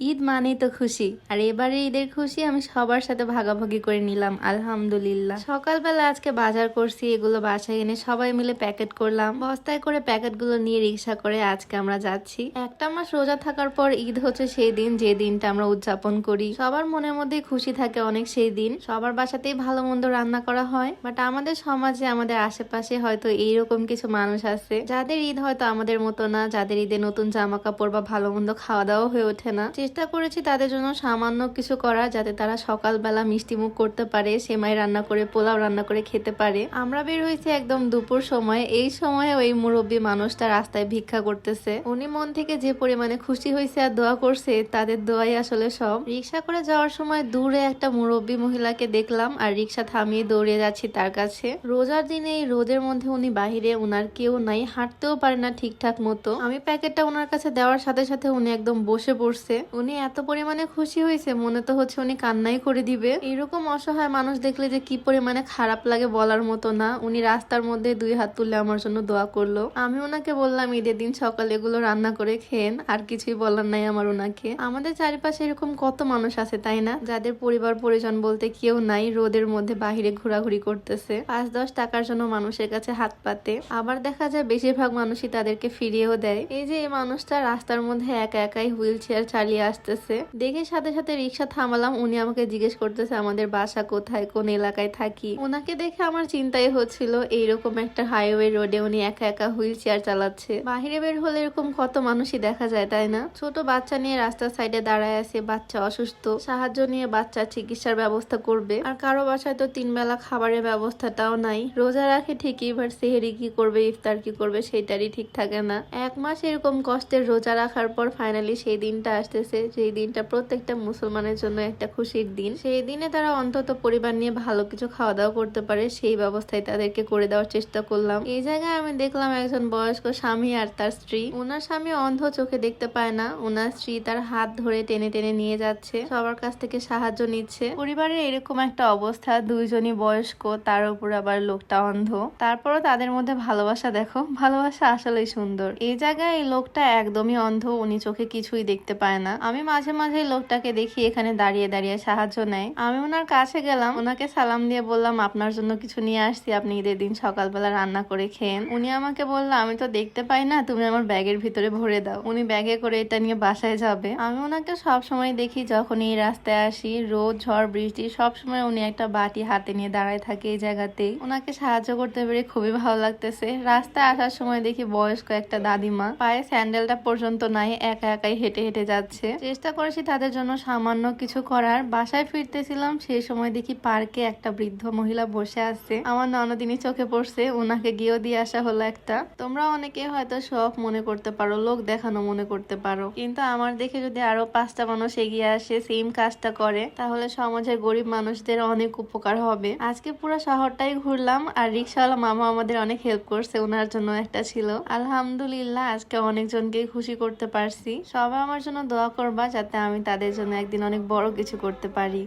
ঈদ মানেই তো খুশি। আর এবারে ঈদের খুশি আমি সবার সাথে ভাগাভাগি করে নিলাম, আলহামদুলিল্লাহ। সকালবেলা আজকে বাজার করছি, এগুলো বাসায় এনে সবাই মিলে প্যাকেট করলাম। বস্তায় করে প্যাকেটগুলো নিয়ে রিক্সা করে আজকে আমরা যাচ্ছি। একটা মাস রোজা থাকার পর ঈদ হচ্ছে সেই দিন, যে দিনটা আমরা উদযাপন করি। সবার মনের মধ্যে খুশি থাকে অনেক সেই দিন। সবার বাসাতেই ভালো মন্দ রান্না করা হয়। বাট আমাদের সমাজে, আমাদের আশেপাশে হয়তো এইরকম কিছু মানুষ আছে। যাদের ঈদ হয়তো আমাদের মতো না, যাদের ঈদে নতুন জামা কাপড় বা ভালো মন্দ খাওয়া দাওয়া হয়ে ওঠে না। চেষ্টা করেছি তাদের জন্য সামান্য কিছু করা যাতে তারা সকালবেলা মিষ্টি মুখ করতে পারে, সেমাই রান্না করে, পোলাও রান্না করে খেতে পারে। আমরা বের হয়েছি একদম দুপুর সময়। এই সময়ে ওই মুরব্বী মানুষটা রাস্তায় ভিক্ষা করতেছে। উনি মন থেকে যে পরিমাণে খুশি হয়েছে আর দোয়া করছে, তাদের দোয়াই আসলে সব। রিক্সা করে যাওয়ার সময় দূরে একটা মুরব্বী মহিলাকে দেখলাম আর রিক্সা থামিয়ে দৌড়ে যাচ্ছি তার কাছে। রোজার দিনে এই রোদের মধ্যে উনি বাহিরে উনার কেউ নাই, হাঁটতেও পারে না ঠিকঠাক মতো। আমি প্যাকেটটা ওনার কাছে দেওয়ার সাথে সাথে উনি একদম বসে পড়ছে। উনি এত পরিমাণে খুশি হয়েছে, মনে তো হচ্ছে উনি কান্নাই করে দিবে। এরকম অসহায় মানুষ দেখলে যে কি পরিমাণে খারাপ লাগে বলার মতো না। উনি রাস্তার মধ্যে দুই হাত তুলে আমার জন্য দোয়া করল। আমি ওনাকে বললাম, ঈদের দিন সকালে এগুলো রান্না করে খেন আর কিছুই বলার নাই আমার ওনাকে আমাদের চারিপাশে এরকম কত মানুষ আছে, তাই না? যাদের পরিবার পরিজন বলতে কেউ নাই, রোদের মধ্যে বাহিরে ঘোরাঘুরি করতেছে। পাঁচ দশ টাকার জন্য মানুষের কাছে হাত পাতে। আবার দেখা যায় বেশিরভাগ মানুষই তাদেরকে ফিরিয়েও দেয়। এই যে এই মানুষটা রাস্তার মধ্যে একা একাই হুইল চেয়ার চালিয়ে আসতেছে। দেখে সাথে সাথে রিক্সা থামালাম। উনি আমাকে জিজ্ঞেস করতেছে, আমাদের বাসা কোথায়? কোন এলাকায় থাকি? ওনাকে দেখে আমার চিন্তাই হচ্ছিল, এইরকম একটা হাইওয়ে রোডে উনি একা একা হুইল চেয়ার চালাচ্ছে। বাহিরে বের হলে এরকম কত মানুষই দেখা যায়, তাই না? ছোট বাচ্চা নিয়ে রাস্তার সাইডে দাঁড়ায় আছে, বাচ্চা অসুস্থ। সাহায্য নিয়ে বাচ্চা চিকিৎসার ব্যবস্থা করবে। আর কারও বাসায় তো তিন বেলা খাবারের ব্যবস্থাটাও নাই। রোজা রাখে ঠিকই এবার সেহেরি কি করবে, ইফতার কি করবে সেটারই ঠিক থাকে না। এক মাস এরকম কষ্টের রোজা রাখার পর ফাইনালি সেই দিনটা আসতেছে। সেই দিনটা প্রত্যেকটা মুসলমানের জন্য একটা খুশির দিন। সেই দিনে তারা অন্তত পরিবার নিয়ে ভালো কিছু খাওয়া দাওয়া করতে পারে, সেই ব্যবস্থায় তাদেরকে করে দেওয়ার চেষ্টা করলাম। এই জায়গায় আমি দেখলাম একজন বয়স্ক স্বামী আর তার স্ত্রী। ওনার স্বামী অন্ধ চোখে দেখতে পায় না। ওনার স্ত্রী তার হাত ধরে টেনে টেনে নিয়ে যাচ্ছে। সবার কাছ থেকে সাহায্য নিচ্ছে। পরিবারের এরকম একটা অবস্থা, দুইজনই বয়স্ক, তার উপর আবার লোকটা অন্ধ। তারপরও তাদের মধ্যে ভালোবাসা, দেখো, ভালোবাসা আসলেই সুন্দর। এই জায়গায় এই লোকটা একদমই অন্ধ, উনি চোখে কিছুই দেখতে পায় না। আমি মাঝে মাঝে লোকটাকে দেখি এখানে দাঁড়িয়ে দাঁড়িয়ে সাহায্য নেয়। আমি ওনার কাছে গেলাম, ওনাকে সালাম দিয়ে বললাম, আপনার জন্য কিছু নিয়ে আসছি, আপনি ঈদের দিন সকালবেলা রান্না করে খেন উনি আমাকে বলল, আমি তো দেখতে পাই না, তুমি আমার ব্যাগের ভিতরে ভরে দাও। উনি ব্যাগে করে এটা নিয়ে বাসায় যাবে। আমি ওনাকে সব সময় দেখি যখন এই রাস্তায় আসি, রোদ, ঝড়, বৃষ্টি, সব সময় উনি একটা বাটি হাতে নিয়ে দাঁড়ায় থাকে এই জায়গাতেই ওনাকে সাহায্য করতে পেরে খুবই ভালো লাগতেছে। রাস্তায় আসার সময় দেখি বয়স্ক একটা দাদিমা, পায়ে স্যান্ডেলটা পর্যন্ত নাই, একা একাই হেঁটে হেঁটে যাচ্ছে। চেষ্টা করেছি তাদের জন্য সামান্য কিছু করার। বাসায় ফিরতেছিলাম, সেই সময় দেখি পার্কে একটা বৃদ্ধ মহিলা বসে আছে। আমার ননদিনী চোখে পড়ছে ওনাকে গিয়েও দিয়ে আসা হলো একটা। তোমরা অনেকে হয়তো শখ মনে করতে পারো, লোক দেখানো মনে করতে পারো। কিন্তু আমার দেখে যদি আরও পাঁচটা মানুষ এগিয়ে আসে সেম কাজটা করে, তাহলে সমাজের গরিব মানুষদের অনেক উপকার হবে। আজকে পুরো শহরটাই ঘুরলাম, আর রিক্সাওয়ালা মামা আমাদের অনেক হেল্প করছে ওনার জন্য একটা ছিল। আলহামদুলিল্লাহ, আজকে অনেকজনকে খুশি করতে পারছি। সবাই আমার জন্য দোয়া করবা যাতে আমি তাদের জন্য একদিন অনেক বড় কিছু করতে পারি।